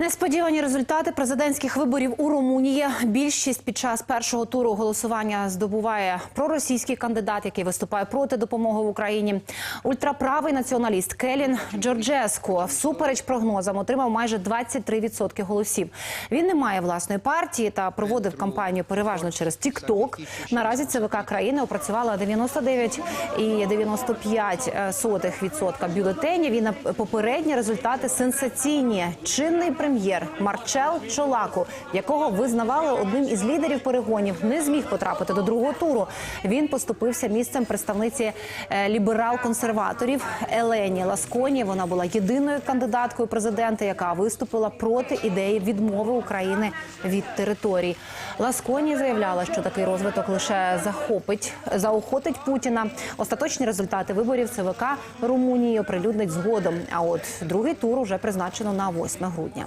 Несподівані результати президентських виборів у Румунії. Більшість під час першого туру голосування здобуває проросійський кандидат, який виступає проти допомоги в Україні. Ультраправий націоналіст Келін Джорджеско всупереч прогнозам отримав майже 23% голосів. Він не має власної партії та проводив кампанію переважно через TikTok. Наразі ЦВК країни опрацювала 99,95% бюлетенів. І на попередні результати сенсаційні. Чинний прем'єр Марчел Чолаку, якого визнавали одним із лідерів перегонів, не зміг потрапити до другого туру. Він поступився місцем представниці е, ліберал-консерваторів Елені Ласконі. Вона була єдиною кандидаткою президента, яка виступила проти ідеї відмови України від територій. Ласконі заявляла, що такий розвиток лише захопить заохотить Путіна. Остаточні результати виборів ЦВК Румунії оприлюднить згодом. А от другий тур уже призначено на 8 грудня.